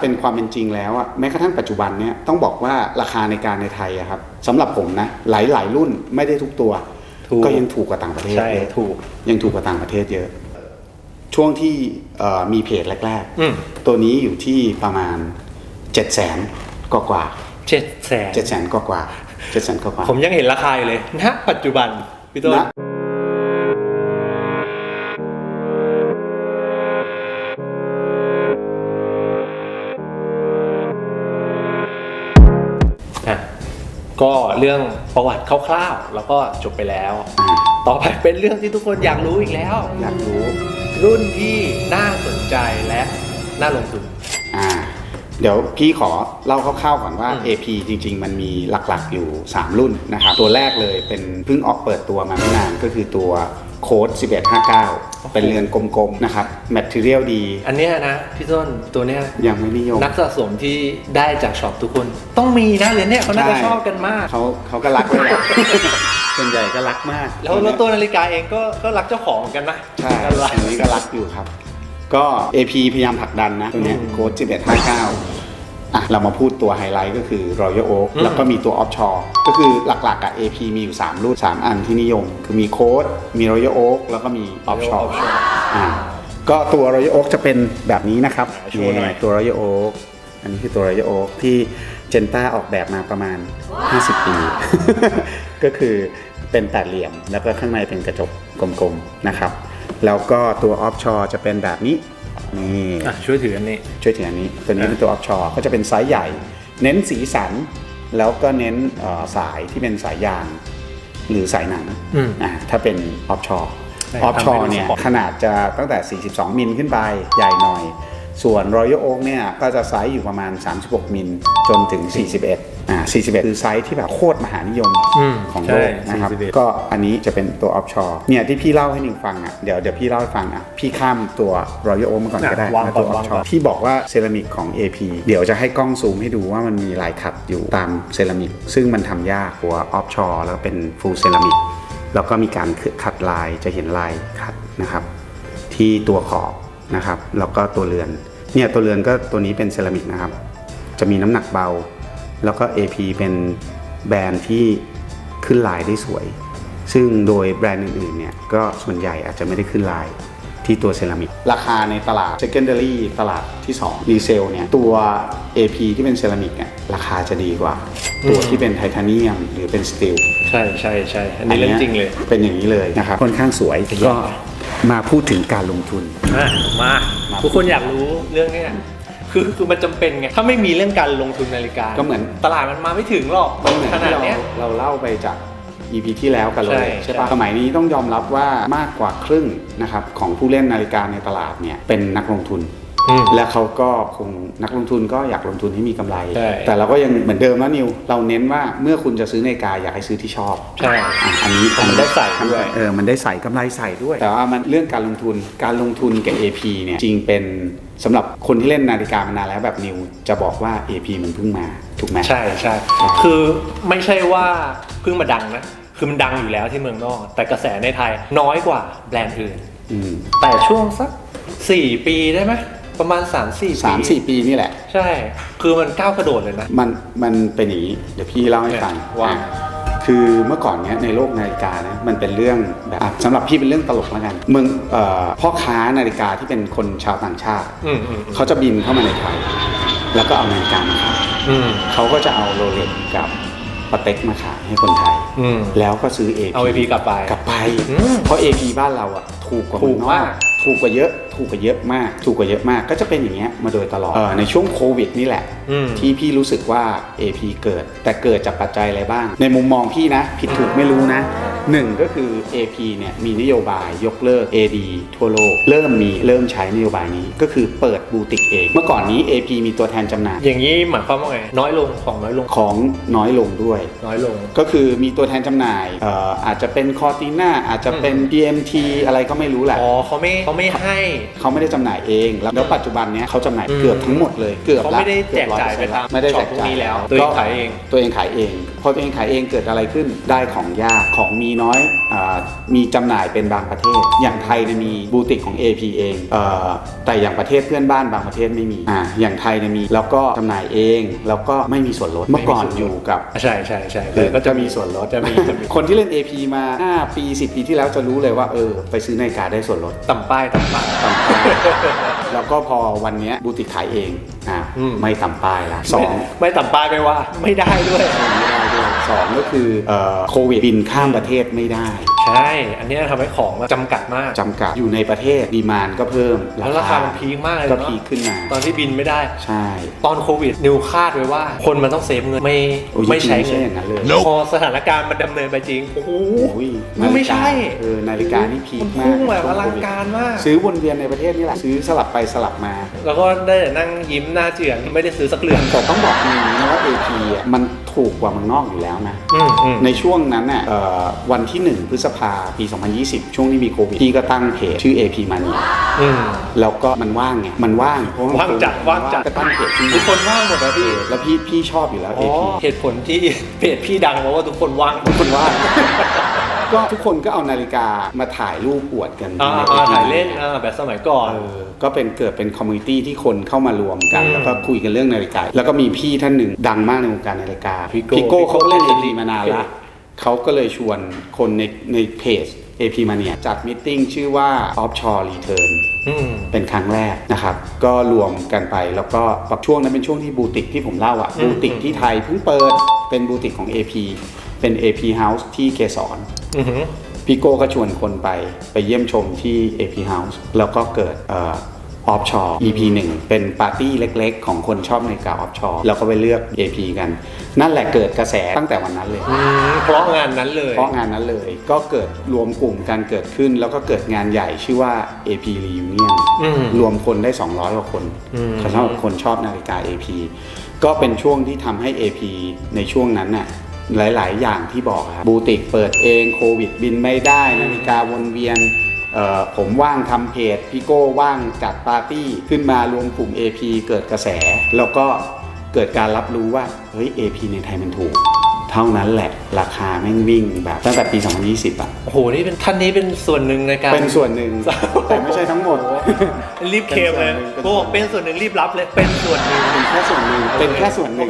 เป็นความเป็นจริงแล้วอะแม้กระทั่งปัจจุบันเนี่ยต้องบอกว่าราคาในการในไทยอะครับสำหรับผมนะหลายๆ รุ่นไม่ได้ทุกตัว ถูก ก็ยังถูกกว่าต่างประเทศใช่เยอะถูก ยังถูกกว่าต่างประเทศเยอะ ช่วงที่เอ่อมีเพจแรกอืม ๆ ตัวนี้อยู่ที่ประมาณ7 0 0 0 0 0กว่ากว่าเจ็ดแสนเจ็ดแสนกว่ากว่าเจ็ดแสนกว่ากว่าผมยังเห็นราคาอยู่เลยณปัจจุบันพี่ต้น ณ ก็เรื่องประวัติคร่าวๆ แล้วก็จบไปแล้วอ่าต่อไปเป็นเรื่องที่ทุกคนอยากรู้อีกแล้ว อยากรู้ รุ่นที่น่าสนใจและน่าลงทุนอ่า เดี๋ยวพี่ขอเล่าคร่าวๆก่อนว่าอืม AP จริง ๆ มันมีหลักๆอยู่ 3 รุ่นนะครับ ตัวแรกเลยเป็นเพิ่งออกเปิดตัวมาไม่นานก็คือตัวโค้ด1159 เป็นเรือนกลมๆ นะครับ แมทเทียลดี อันเนี้ยนะพี่ต้นตัวเนี้ยยังไม่นิยม นักสะสมที่ได้จากช็อปทุกคน ต้องมีนะเหรียญเนี่ยเขาน่าจะใช่ชอบกันมากเขาเขาก็รักเลยแหละส่วนใหญ่ก็รักมาก แล้วแล้วตัวนาฬิกาเองก็ก็รักเจ้าของเหมือนกันนะใช่กันรักอันนี้ก็รักอยู่ครับ ก็ AP พยายามผลักดันนะตัวเนี้ยอืมโค้ด1159 อะ เรามาพูดตัวไฮไลท์ก็คือ Royal Oak อืมแล้วก็มีตัว Offshore ก็คือหลักๆอะ AP มีอยู่ 3 รุ่น 3 อันที่นิยม คือมีโค้ดมี Royal Oak แล้วก็มี Offshore อ่าก็ตัว Royal Oak จะเป็นแบบนี้นะครับอ่าโชว์หน่อยนี่ตัว Royal Oak อันนี้คือตัว Royal Oak ที่เจนต้าออกแบบมาประมาณ 50 ปี ก็คือเป็นแปดเหลี่ยมแล้วก็ข้างในเป็นกระจกกลมๆนะครับ แล้วก็ตัว Offshore จะเป็นแบบนี้นี่อะช่วยถืออันนี้ ช่วยถืออันนี้ ตัวนี้เป็นตัว Offshore ก็จะเป็นไซส์ใหญ่ เน้นสีสัน แล้วก็เน้นเอ่อสายที่เป็นสายยาง หรือสายหนังอืมอ่าถ้าเป็น Offshore ได้ Offshore ทำให้ดูเนี่ยสปอร์ตขนาดจะตั้งแต่ 42 มิลขึ้นไปใหญ่หน่อย ส่วน Royal Oak เนี่ยก็จะไซส์อยู่ประมาณ 36 มิลจนถึง 41อ่า 41 คือไซส์ที่แบบโคตรมหานิยมอืมของใช่โลกนะครับ41 ก็อันนี้จะเป็นตัว Offshore เนี่ยที่พี่เล่าให้หนึ่งฟังอะเดี๋ยวเดี๋ยวพี่เล่าให้ฟังอะพี่ข้ามตัว Royal Oak มาก่อนก็ได้อะวางมาก่ตัอนววางก่อน Offshore ที่บอกว่าเซรามิกของ AP เดี๋ยวจะให้กล้องซูมให้ดูว่ามันมีลายขัดอยู่ตามเซรามิก ซึ่งมันทำยากตัว Offshore แล้วเป็น Full Ceramic แล้วก็มีการขัดลายจะเห็นลายขัดนะครับ ที่ตัวขอบนะครับแล้วก็ตัวเรือนเนี่ยตัวเรือนก็ตัวนี้เป็นเซรามิกนะครับ จะมีน้ำหนักเบา แล้วก็ AP เป็นแบรนด์ที่ขึ้นลายได้สวย ซึ่งโดยแบรนด์อื่นๆเนี่ยก็ส่วนใหญ่อาจจะไม่ได้ขึ้นลายที่ตัวเซรามิก ราคาในตลาด secondary ตลาดที่2รีเซลเนี่ยตัว AP ที่เป็นเซรามิกเนี่ยราคาจะดีกว่า ตัวที่เป็นไทเทเนียมหรือเป็นสตีลใช่ใช่ใช่อันนี้เรื่องจริงเลย เป็นอย่างนี้เลยนะครับค่อนข้างสวยก็มาพูดถึงการลงทุนอะมามา ทุกคนอยากรู้เรื่องเนี้ย คือคือมันจำเป็นไง ถ้าไม่มีเรื่องการลงทุนนาฬิกาก็เหมือน ตลาดมันมาไม่ถึงหรอกมันเหมือนขนาที่ดเราเนี้ย เราเล่าไปจาก EP ที่แล้วกันเลใช่ยใช่ปะใช่ สมัยนี้ต้องยอมรับว่ามากกว่าครึ่งนะครับของผู้เล่นนาฬิกาในตลาดเนี่ยเป็นนักลงทุนอืม และเขาก็คงนักลงทุนก็อยากลงทุนให้มีกำไรใช่แต่เราก็ยังเหมือนเดิมนะนิว เราเน้นว่าเมื่อคุณจะซื้อนาฬิกาอยากให้ซื้อที่ชอบใช่อะอันนี้มันได้ใส่ด้วยเออมันได้ใส่กำไรใส่ด้วย แต่ว่ามันเรื่องการลงทุนการลงทุนกับ AP เนี่ยจริงเป็นสำหรับคนที่เล่นนาฬิกามานานแล้วแบบนิวจะบอกว่า AP มันเพิ่งมาถูกไหมใช่ใช่คือไม่ใช่ว่าเพิ่งมาดังนะคือมันดังอยู่แล้วที่เมืองนอก แต่กระแสในไทยน้อยกว่าแบรนด์อื่นอืมแต่ช่วงสัก 4 ปีได้ไหม ประมาณ 3 4 ปีสามสี่ปีนี่แหละ ใช่ คือมันก้าวกระโดดเลยนะ มันมันเป็นอย่างนี้ เดี๋ยวพี่เล่าให้ฟังว่าอะคือเมื่อก่อนเนี้ยในโลกนาฬิกานะมันเป็นเรื่องแบบอะสำหรับพี่เป็นเรื่องตลกแล้วกัน เมืองเอ่อพ่อค้านาฬิกาที่เป็นคนชาวต่างชาติ อืมอืมอืมเขาจะบินเข้ามาในไทย แล้วก็เอานาฬิกามาขายอืมเขาก็จะเอาโรเล็กกับปาเต็กมาขายให้คนไทย อืม แล้วก็ซื้อ AP เอา AP กลับไปกลับไป อืมเพราะ AP บ้านเราอะถูกกว่าถูกเองนอมาก ถูกกว่าเยอะ ถูกกว่าเยอะมาก ถูกกว่าเยอะมาก ก็จะเป็นอย่างเงี้ยมาโดยตลอดเออในช่วงโควิดนี่แหละอืมที่พี่รู้สึกว่า AP เกิด แต่เกิดจากปัจจัยอะไรบ้าง ในมุมมองพี่นะ ผิดถูกไม่รู้นะ หนึ่งก็คือ AP เนี่ยมีนโยบายยกเลิก AD ทั่วโลก เริ่มมีเริ่มใช้นโยบายนี้ก็คือเปิดบูติกเอง เมื่อก่อนนี้ AP มีตัวแทนจำหน่าย อย่างนี้หมายความว่าไง น้อยลงของน้อยลงของน้อยลงด้วย น้อยลง ก็คือมีตัวแทนจำหน่ายเอ่ออาจจะเป็นคอร์ติน่าอาจจะเป็น DMT อะไรก็ไม่รู้แหละ อ๋อเขาไม่เขาไม่ให้ เขาไม่ได้จำหน่ายเองแล้วปัจจุบันเนี้ยเขาจำหน่ายอืมเกือบทั้งหมดเลยเกือบเขาละไม่ได้แจกเอบจ่ายไป100%ตามไม่ได้ช็แจอปกพวกจ่ายนี้แล้วตัวเองขายเอง ตัวเองขายเอง พอตัวเองขายเองเกิดอะไรขึ้นได้ของยากของมีมีน้อยอามีจำหน่ายเป็นบางประเทศ อย่างไทยเนี่ยมีบูติกของ AP เองเออแต่อย่างประเทศเพื่อนบ้านบางประเทศไม่มีอ่าอย่างไทยเนี่ยมีแล้วก็จำหน่ายเองแล้วก็ไม่มีส่วนลดเมื่อก่อนอยู่กับใช่ใช่ใช่เออก็จะมีส่วนลดจะมีจะมีคนที่เล่น AP มา 5 ปี 10 ปีที่แล้วจะรู้เลยว่าเออไปซื้อนาฬิกาได้ส่วนลดต่ำป้ายต่ำป้ายต่ำป้ายแล้วก็พอวันเนี้ยบูติกขายเองอ่าอืมไม่ต่ำป้ายละสองไม่ไม่ต่ำป้ายไม่ว่าไม่ได้ด้วยไม่ได้ด้วย สองก็คือเอ่อโควิดบินข้ามประเทศไม่ได้ใช่ อันเนี้ยทำให้ของจำกัดมาก จำกัดอยู่ในประเทศดีมานก็เพิ่มแล้วราคามันพีคมากเลยก็เนาะพีคขึ้นมาตอนที่บินไม่ได้ ใช่ ตอนโควิด นิวคาดไว้ว่า คนมันต้องเซฟเงิน ไม่โอ้ยไม่ใช้จริงๆไม่ใช่เงินอย่างนั้นเลย พอสถานการณ์มันดำเนินไปจริง โอ้โห โอ้ยมันไม่ใช่เออนาฬิกานี่พีคมันมากพุ่งแบบช่อวลัโคงวิดการมาก ซื้อวนเวียนในประเทศนี่แหละซื้อสลับไปสลับมา แล้วก็ได้แต่นั่งยิ้มหน้าเจือนไม่ได้ซื้อสักเรือน แต่ต้องบอกอย่างนี้นะว่า AP อะมันถูกกว่าเมืองนอกอยู่แล้วนะ อืมอืม ในช่วงนั้นน่ะเอ่อวันที่ 1 พฤษภาปี 2020 ช่วงที่มีโควิดพี่ก็ตั้งเพจชื่อ AP Mania อืม แล้วก็มันว่างไง มันว่างเพราะมันว่างจัดโควิว่างจัด ก็ตั้งเพจขึ้นทุกมาคนว่างหมดนะพี่แล้วพี่พี่ชอบอยู่แล้ว อ๋อ AP เหตุผลที่เพจพี่ดังเพราะว่าทุกคนว่าง ทุกคนว่าง ก็ทุกคนก็เอานาฬิกามาถ่ายรูปอวดกันอ่าในอ่า AP ถ่ายเล่น Mania อ่าแบบสมัยก่อน เออก็เป็นเกิดเป็นคอมมูนิตี้ที่คนเข้ามารวมกัน อืมแล้วก็คุยกันเรื่องนาฬิกา แล้วก็มีพี่ท่านหนึ่งดังมากในวงการนาฬิกาพี่โก้พี่โก้เขาก็เล่นพี่ AP โก้มานานโอเคละเขาก็เลยชวนคนในในเพจ AP Mania จัดมิทติ้งชื่อว่า Offshore Return อืม เป็นครั้งแรกนะครับ ก็รวมกันไปแล้วก็ช่วงนั้นเป็นช่วงที่บูติกที่ผมเล่าอะอืมบูติกที่ไทยเพิ่งเปิดเป็นบูติกของ AP เป็น AP House ที่เกสรอือหือ พี่โก้ก็ชวนคนไปไปเยี่ยมชมที่ AP House แล้วก็เกิดเออฟชอร์ EP 1 เป็นปาร์ตี้เล็กๆ ของคนชอบนาฬิกาออฟชอร์แล้วก็ไปเลือก AP กัน นั่นแหละเกิดกระแสตั้งแต่วันนั้นเลย อืมเพราะงานนั้นเลย เพราะงานนั้นเลยก็เกิดรวมกลุ่มกันเกิดขึ้น แล้วก็เกิดงานใหญ่ชื่อว่า AP Reunion อืมรวมคนได้ 200 กว่าคนอืม สำหรับคนชอบนาฬิกา AP ก็เป็นช่วงที่ทำให้ AP ในช่วงนั้นน่ะ หลาย ๆ อย่างที่บอกอะครับบูติกเปิดเองโควิด บินไม่ได้นาฬิกาวนเวียนเอ่อผมว่างทำเพจพี่โก้ว่างจัดปาร์ตี้ขึ้นมารวมกลุ่ม AP เกิดกระแส แล้วก็เกิดการรับรู้ว่าเฮ้ย AP ในไทยมันถูก เท่านั้นแหละราคาแม่งวิ่งแบบตั้งแต่ปี 2020อะโอ้โห นี่เป็นท่านนี้เป็นส่วนหนึ่งในการ เป็นส่วนหนึ่ง แต่ไม่ใช่ทั้งหมด รีบเคลมเลยโอ้เป็นส่วนหนึ่งรีบรับเลย เป็นส่วนหนึ่ง เป็นแค่ส่วนหนึ่งเป็นแค่ส่วนหนึ่ง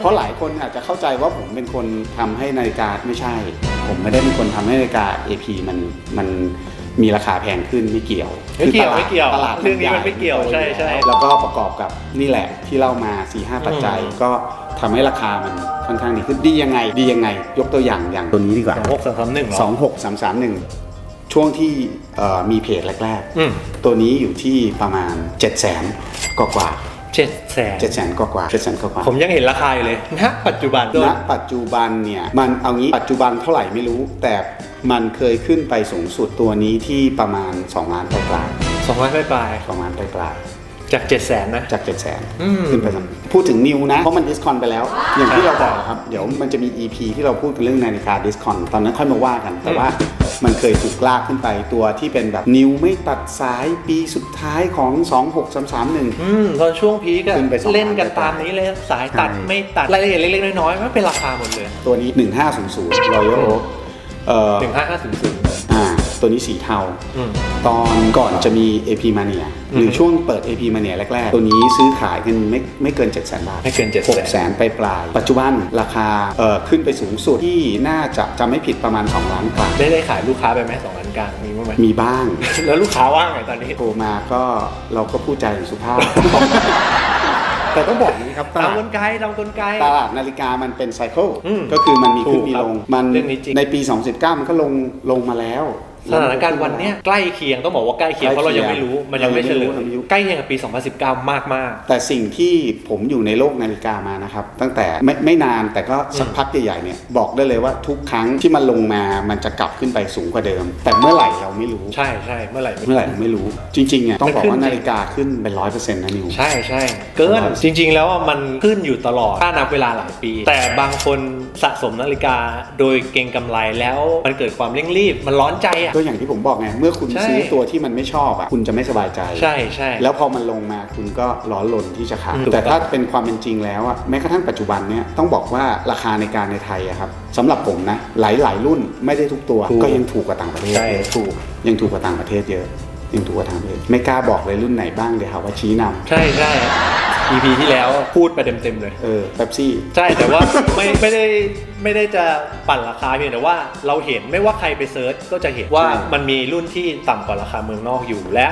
เพราะหลายคนอาจจะเข้าใจว่าผมเป็นคนทำให้นาฬิกาไม่ใช่ ผมไม่ได้เป็นคนทำให้นาฬิกา AP มันมันมีราคาแพงขึ้นไม่เกี่ยวไม่เกี่ยวไม่เกี่ยวตลาดตลาดเรื่องนี้มันไม่เกี่ยวใช่ใช่แล้วก็ประกอบกับนี่แหละที่เล่ามา4ีหปัจจัย ก็ทำให้ราคามันค่อนข้างดีขึ้นดียังไง ดียังไง ยกตัวอย่างอย่างตัวนี้ดีกว่า สองหกสามสามหนึ่ง 2633 1 ช่วงที่เอ่อมีเพจแรกอืมๆตัวนี้อยู่ที่ประมาณ 7 0 0 0 0 0กว่ากว่าเจ็ดแสนเจ็ดแสนกว่ากว่าเจ็ดแสนกว่ากว่าผมยังเห็นราคาอยู่เลยณปัจจุบันโดยณปัจจุบันเนี่ยมันเอางี้ปัจจุบันเท่าไหร่ไม่รู้ แต่มันเคยขึ้นไปสูงสุดตัวนี้ที่ประมาณ2ล้านปลายสองล้านปลายๆสองล้านปลายๆ จากเจ็ดแสนนะๆจาก 7 0 0 0 0 อืม 0ขึ้นไปสองพูดถึงนิวนะ เพราะมันดิสคอนไปแล้ว อย่างที่เราบอกครับ เดี๋ยวมันจะมี EP ที่เราพูดกันเรื่องนาฬิกาดิสคอน ตอนนั้นค่อยมาว่ากัน แต่ว่ามันเคยถูกลากขึ้นไปตัวที่เป็นแบบนิวไม่ตัดสายปีสุดท้ายของ 26331 อืมตอนช่วงพีก็ขึ้นไปสองล้านเล่นกันตามนี้เลยสายตัดใช่ ไม่ตัดรายละเอียดเล็กๆน้อยๆมันเป็นราคาหมดเลยตัวนี้ 1500 Royal Oak เอ่อ หนึ่งห้าห้าศูนย์ศูนย์อ่า ตัวนี้สีเทาอืมตอนก่อนจะมี AP Mania หรืออืมช่วงเปิด AP Mania แรก ๆ ตัวนี้ซื้อขายกันไม่ไม่เกิน 7 0 0 0 0 0บาทไม่เกิน700,000 6แสนไปปลายๆปัจจุบันราคาเอ่อขึ้นไปสูงสุดที่น่าจะจำไม่ผิดประมาณ 2 ล้านกว่าได้ได้ขายลูกค้าไปไหมสองล้านกลางมีบ้างไหมมีบ้าง แล้วลูกค้าว่างไงตอนนี้โทรมาก็เราก็พูดใจสุภาพ แต่ต้องบอกอย่างนี้ครับตตามลาดกลไกตามกลไก ตลาดนาฬิกามันเป็นไซเคิลอืมก็คือมันมีขึ้นถูกมีครับลงมันเรื่องนี้จริง ในปี 2019 มันก็ลงลงมาแล้ว สถานการณ์วันเนี้ยใกล้เคียงต้องบอกว่าใกล้เคียงใกล้เพราะเรายังเคียงไม่รู้มันยังไม่เฉลเรายยังไม่รู้ใกล้เคียงกับปี 2019 มากมากแต่สิ่งที่ผมอยู่ในโลกนาฬิกามานะครับ ตั้งแต่ไม่ไม่นานแต่ก็สักพักใหญ่ๆเนี่ยบอกได้เลยว่าทุกครั้งที่มันลงมามันจะกลับขึ้นไปสูงกว่าเดิม แต่เมื่อไหร่เราไม่รู้ๆใช่ใช่เมื่อไหร่ไม่เมื่อไหร่เราไม่รู้ จริงๆอะต้องบอกว่ามันขึ้นนาฬิกาขึ้นเป็นร้อยเปอร์เซ็นต์นะนิวใช่ใช่เกินจริง ๆ แล้วอะมันขึ้นอยู่ตลอดถ้านับเวลาหลายปี แต่บางคนสะสมนาฬิกาโดยเก็งกำไรแล้วมันเกิดความเร่งรีบมันร้อนใจอะก็อย่างที่ผมบอกไง เมื่อคุณใช่ ซื้อตัวที่มันไม่ชอบอะ คุณจะไม่สบายใจ ใช่ใช่ แล้วพอมันลงมาคุณก็ร้อนรนที่จะขายอืมแต่ถ้าเป็นความเป็นจริงแล้วอะแม้กระทั่งปัจจุบันเนี่ยต้องบอกว่าราคาในการในไทยอะครับสำหรับผมนะหลายๆ รุ่นไม่ได้ทุกตัวก็ยังถูกกว่าต่างประเทศใช่เยอะถูก ยังถูกกว่าต่างประเทศเยอะยังถูกกว่าต่างประเทศไม่กล้าบอกเลยรุ่นไหนบ้างเดี๋ยวหาว่าชี้นำใช่ใช่ EP ที่แล้วพูดไปเต็มๆเลย เออเป๊ปซี่ ใช่แต่ว่า ไม่ไม่ได้ไม่ได้จะปั่นราคาเพียงแต่ว่าเราเห็นไม่ว่าใครไปเซิร์ชก็จะเห็นว่าใช่ มันมีรุ่นที่ต่ำกว่าราคาเมืองนอกอยู่และ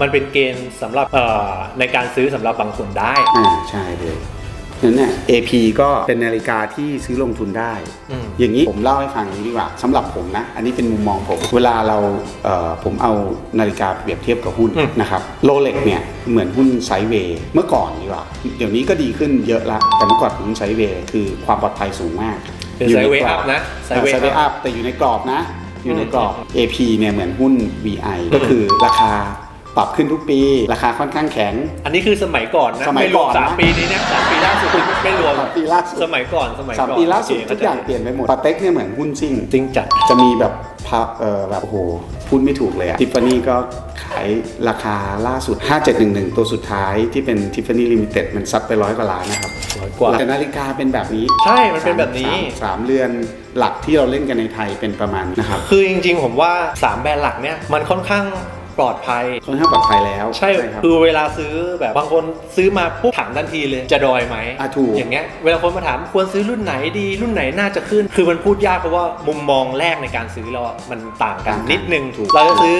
มันเป็นเกณฑ์สำหรับเอ่อในการซื้อสำหรับบางคนได้ อ่าใช่เลย นั้นเนี่ย AP ก็เป็นนาฬิกาที่ซื้อลงทุนได้อืมอย่างนี้ผมเล่าให้ฟังอย่างนี้ดีกว่าสำหรับผมนะ อันนี้เป็นมุมมองผม เวลาเราเอ่อผมเอานาฬิกาเปรียบเทียบกับหุ้นอืมนะครับโรเล็กเนี่ยเหมือนหุ้นไซด์เวย์เมื่อก่อนดีกว่า เดี๋ยวนี้ก็ดีขึ้นเยอะละแต่เมื่อก่อนหุ้นไซด์เวย์คือความปลอดภัยสูงมากเป็นยู่ไซในด์เวย์กรอับพนะไซไซด์เวด์ย์เวย์อัอัพพแต่อยู่ในกรอบนะ อยู่ในกรอบอืม AP เนี่ยเหมือนหุ้น VI ก็คือราคา ปรับขึ้นทุกปี ราคาค่อนข้างแข็ง อันนี้คือสมัยก่อนนะสมัยไม่รวมก่อนนะสามปีนี้นะสามปีล่าสุดไม่รวมสามปีล่าสุดสมัยก่อนสมัยสามก่อนปีล่าสุดโคทุกอย่างเปลี่ยนไปหมดปาเต็กเนี่ยเหมือนหุ้นซิ่งจริงจัดจะมีแบบพาเออแบบโอ้โหพูดไม่ถูกเลยอะทิฟฟานี่ก็ขายราคาล่าสุด 5711 ตัวสุดท้ายที่เป็นทิฟฟานี่ลิมิเต็ดมันซัดไปร้อยกว่าล้านนะครับร้อยกว่าแต่นาฬิกาเป็นแบบนี้ ใช่มันเป็นแบบนี้สามสามเรือนหลักที่เราเล่นกันในไทยเป็นประมาณนะครับ คือจริงๆ ผมว่า 3 แบรนด์หลักเนี่ยมันค่อนข้าง ปลอดภัย ค่อนข้างปลอดภัยแล้วใช่ครับ คือเวลาซื้อแบบบางคนซื้อมาปุ๊บถามทันทีเลยจะดอยไหมอะถูก อย่างเงี้ยเวลาคนมาถามควรซื้อรุ่นไหนดีรุ่นไหนน่าจะขึ้น คือมันพูดยากเพราะว่ามุมมองแรกในการซื้อเราอะมันต่างกันนิดนึงถูก เราจะซื้อ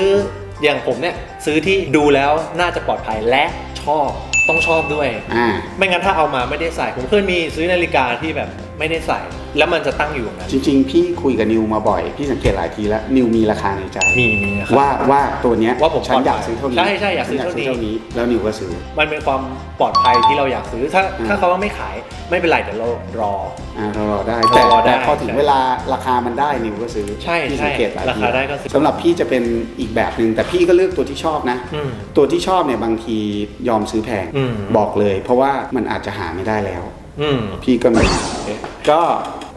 อย่างผมเนี่ยซื้อที่ดูแล้วน่าจะปลอดภัยและชอบต้องชอบด้วย อ่า ไม่งั้นถ้าเอามาไม่ได้ใส่ผมเคยมีซื้อนาฬิกาที่แบบ ไม่ได้ใส่ แล้วมันจะตั้งอยู่อย่างนั้น จริง ๆ พี่คุยกับนิวมาบ่อย พี่สังเกตหลายทีแล้ว นิวมีราคาในใจ มีมีนะครับ ว่าว่าตัวเนี้ยว่าผมฉันปลอดภัยอยากซื้อเท่านี้ใช่ใช่อยากซื้อฉันเท่านี้เท่านี้แล้วนิวก็ซื้อ มันเป็นความปลอดภัยที่เราอยากซื้อถ้าอืมถ้าเขาไม่ขายไม่เป็นไรเดี๋ยวเรารอ อ่าเรารอได้แต่รอได้แต่พอถึงใช่เวลาราคามันได้นิวก็ซื้อใช่พี่ใช่สังเกตหลายราทีคาได้ก็ซื้อ สำหรับพี่จะเป็นอีกแบบหนึ่งแต่พี่ก็เลือกตัวที่ชอบนะ อืม ตัวที่ชอบเนี่ยบางทียอมซื้อแพงอืม บอกเลย เพราะว่ามันอาจจะหาไม่ได้แล้ว อืม พี่ก็มีก็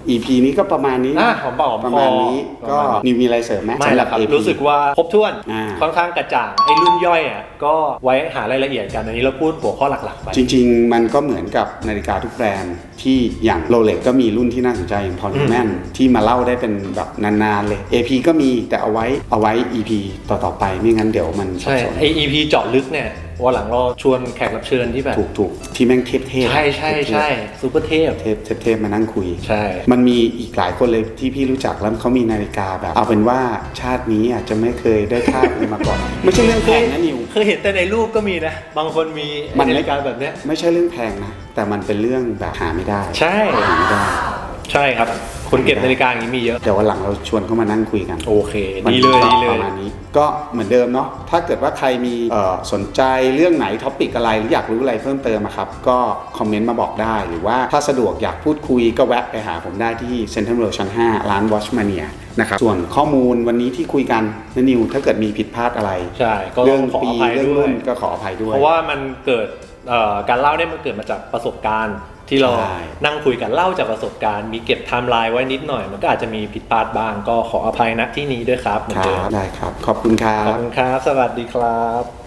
EP นี้ก็ประมาณนี้อะนะหอมปากหอมคอประมาณนี้ประก็มาณนี้ นิวมีอะไรเสริมไหมไม่สำหละรับครับ AP รู้สึกว่าครบถ้วน อ่า ค่อนข้างกระจ่าง ไอ้รุ่นย่อยอะ ก็ไว้หารายละเอียดกัน อันนี้เราพูดหัวข้อหลักๆไป จริง ๆ มันก็เหมือนกับนาฬิกาทุกแบรนด์ที่อย่างโรเล็กก็มีรุ่นที่น่าสนใจอย่างพอลอืมแมนที่มาเล่าได้เป็นแบบนานๆเลย AP ก็มีแต่เอาไว้เอาไว้ EP ต่อๆไปไม่งั้นเดี๋ยวมันสับใช่สน ไอ EP เจาะลึกเนี่ย วันหลังเราชวนแขกรับเชิญที่แบบถูกถูกที่แม่งเทพเทพใช่ใช่ใช่ซูเปอร์เทพเทพเทพเทพมานั่งคุย ใช่ มันมีอีกหลายคนเลยที่พี่รู้จักแล้วเขามีนาฬิกาแบบ เอาเป็นว่าชาตินี้อาจจะไม่เคยได้คาดเลยมาก่อน ไม่ใช่เรื่องแพงนะนิวเคยเห็นแต่ในรูปก็มีนะ บางคนมีมันนาฬิกาแบบเนี้ยไม่ใช่เรื่องแพงนะแต่มันเป็นเรื่องแบบหาไม่ได้ใช่หาไม่ได้ ใช่ครับ คนเก็บนาฬิกาอย่างนี้มีเยอะ เดี๋ยววันหลังเราชวนเขามานั่งคุยกันโอเควันดีนี้เลยก็ดีเลปยระมาณนี้ ก็เหมือนเดิมเนาะถ้าเกิดว่าใครมีเอ่อสนใจเรื่องไหนท็อปิกอะไรหรืออยากรู้อะไรเพิ่มเติมอะครับ ก็คอมเมนต์มาบอกได้หรือว่าถ้าสะดวกอยากพูดคุยก็แวะไปหาผมได้ที่เซ็นทรัลเวิลด์ชั้น 5 ร้าน Watchmania นะครับส่วนข้อมูลวันนี้ที่คุยกันนนิวถ้าเกิดมีผิดพลาดอะไรใช่ก็เรื่ต้อองงขอปีอภัยเรื่องด้วรุ่ยนก็ขออภัยด้วย เพราะว่ามันเกิดเอ่อการเล่าเนี่ยมันเกิดมาจากประสบการณ์ ที่เราใช่นั่งคุยกันเล่าจากประสบการณ์ มีเก็บไทม์ไลน์ไว้นิดหน่อย มันก็อาจจะมีผิดพลาดบ้างก็ขออภัยณที่นี้ด้วยครับเหมือนคเดิรัมบได้ครับ ขอบคุณครัขอบบคุณครับ สวัสดีครับ